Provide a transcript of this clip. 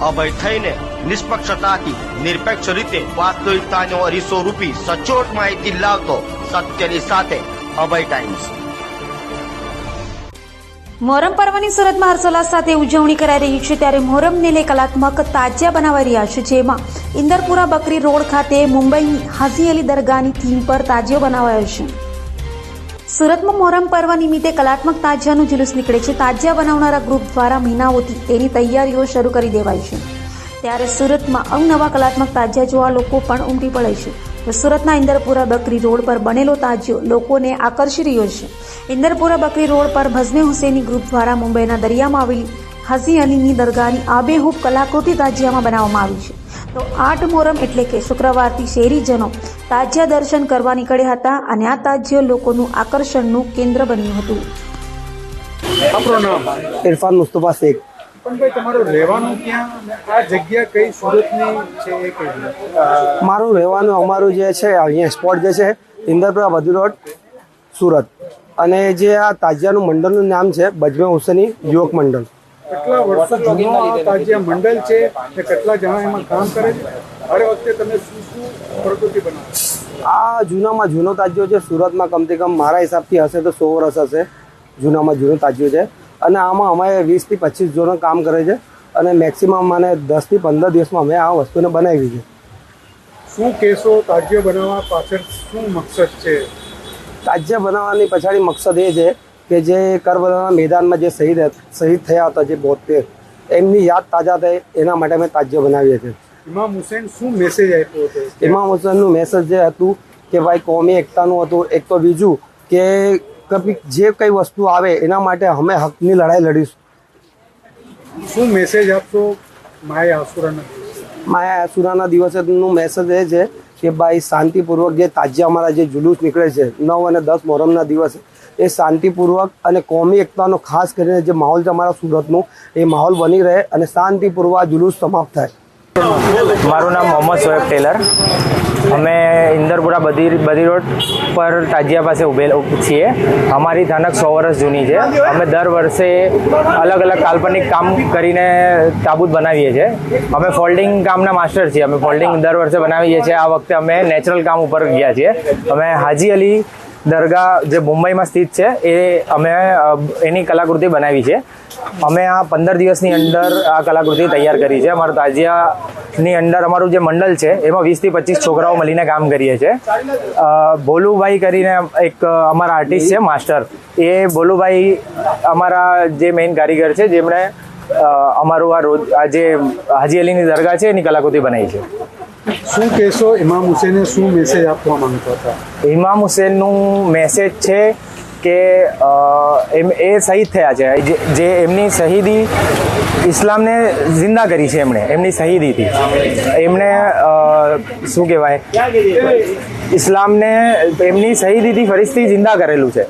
અભય થઈને નિષ્પક્ષતાથી, નિરપેક્ષ રીતે વાસ્તવિકતાનો અરીસો રૂપી સચોટ માહિતી લાવતો સત્યની સાથે અભય ટાઈમ્સ મોહરમ પર્વની સુરતમાં હર્ષોલ્લાસ સાથે ઉજવણી કરાઈ રહી છે ત્યારે મોહરમને લઈ કલાત્મક તાજિયા બનાવાઈ રહ્યા છે, જેમાં ઇન્દરપુરા બકરી રોડ ખાતે મુંબઈની હાજી અલી દરગાહની થીમ પર તાજિયો બનાવાયો છે. સુરતમાં મોહરમ પર્વ નિમિત્તે કલાત્મક તાજિયાનું જુલુસ નીકળે છે. તાજિયા બનાવનારા ગ્રુપ દ્વારા મહિનાઓથી તેની તૈયારીઓ શરૂ કરી દેવાઈ છે. ત્યારે સુરતમાં અવનવા કલાત્મક તાજિયા જોવા લોકો પણ ઉમટી પડે છે. સુરતના ઇન્દરપુરા બકરી રોડ પર બનેલો તાજિયો લોકોને આકર્ષી રહ્યો છે. ઇન્દરપુરા બકરી રોડ પર ભઝમે હુસેની ગ્રુપ દ્વારા મુંબઈના દરિયામાં આવેલી હસી અલીની દરગાહની આબેહૂબ કલાકૃતિ તાજિયામાં બનાવવામાં આવી છે. તો આઠ મોરમ એટલે કે શુક્રવારથી શહેરીજનો તાજિયા દર્શન કરવા નીકળ્યા હતા અને આ તાજિયો લોકોનું આકર્ષણનું કેન્દ્ર બન્યું હતું. આપણું નામ? ઇરફાન મુસ્તફા શેખ. પણ ભાઈ તમારું રહેવાનું ક્યાં? આ જગ્યા કઈ સુરતની છે એ કઈ મારું રહેવાનું અમારું જે છે અહીંયા સ્પોટ જે છે ઇન્દરપુરા વધુ રોડ સુરત. અને જે આ તાજિયાનું મંડળનું નામ છે બજમે હુસેની યુવક મંડળ. કેટલા વર્ષો જૂનો આ જે મંડળ છે ને કેટલા જણા એમાં કામ કરે છે? હર વખતે તમે શું શું પ્રકૃતિ બનાવો આ જૂનામાં જૂનો તાજ્યો છે સુરતમાં કમથી કમ મારા હિસાબથી હશે તો સો વર્ષ હશે જૂનામાં જૂનો તાજ્યો છે. અને આમાં અમે વીસથી પચીસ જણો કામ કરે છે અને મેક્સિમમ મને દસથી પંદર દિવસમાં અમે આ વસ્તુને બનાવી છે. શું કેસો તાજ્ય બનાવવા પાછળ શું મકસદ છે? તાજ્ય બનાવવાની પછાડી મકસદ એ છે કે જે કરબલાના મેદાનમાં જે શહીદ શહીદ થયા હતા જે બોતેર એમની યાદ તાજા થાય એના માટે અમે તાજ્ય બનાવીએ છીએ. ઇમામ હુસેન શું મેસેજ આપ્યો હતો? ઇમામ હુસેનનું મેસેજ જે હતું કે ભાઈ કોમી એકતાનું હતું એક તો બીજું કે કભી જે કઈ વસ્તુ આવે એના માટે અમે હકની લડાઈ લડીશું. શું મેસેજ આપશો માય આસુરાના? માયા આસુરાના દિવસેનું મેસેજ એ છે કે ભાઈ શાંતિપૂર્વક જે તાજ્ય અમારા જે જુલુસ નીકળે છે, નવ અને દસ મોહરમના દિવસે, એ શાંતિપૂર્વક અને કોમી એકતાનો ખાસ કરીને જે માહોલ છે અમારા સુરતનું, એ માહોલ બની રહે અને શાંતિપૂર્વક જુલુસ સમાપ્ત થાય. મારું નામ મોહમ્મદ સોએબ ટેલર. અમે ઇન્દરપુરા બધી બધી રોડ પર તાજિયા પાસે ઉભે છીએ. અમારી ધાનક સો વર્ષ જૂની છે. અમે દર વર્ષે અલગ અલગ કાલ્પનિક કામ કરીને તાબૂત બનાવીએ છીએ. અમે ફોલ્ડિંગ કામના માસ્ટર છીએ. અમે ફોલ્ડિંગ દર વર્ષે બનાવીએ છીએ. આ વખતે અમે નેચરલ કામ ઉપર ગયા છીએ. અમે હાજી અલી દરગાહ જે મુંબઈમાં સ્થિત છે, એ અમે એની કલાકૃતિ બનાવી છે. અમે આ પંદર દિવસની અંદર આ કલાકૃતિ તૈયાર કરી છે. અમારા તાજિયાની અંદર અમારું જે મંડળ છે એમાં વીસથી પચીસ છોકરાઓ મળીને કામ કરીએ છીએ ભોલુભાઈ કરીને એક અમારા આર્ટિસ્ટ છે માસ્ટર. એ ભોલુભાઈ અમારા જે મેઇન કારીગર છે જેમણે અમારું આ રોજ આ જે હાજી અલીની દરગાહ છે એની કલાકૃતિ બનાવી છે. શું કહેશો ઇમામ હુસેને શું મેસેજ આપવા માંગતા હતા? ઇમામ હુસેનનું મેસેજ છે કે એમ, એ શહીદ થયા છે. જે- એમની શહીદી ઇસ્લામને જિંદા કરી છે એમણે, એમની શહીદીથી. એમણે શું કહેવાય, ઇસ્લામને એમની શહીદીથી ફરીથી જિંદા કરેલું છે.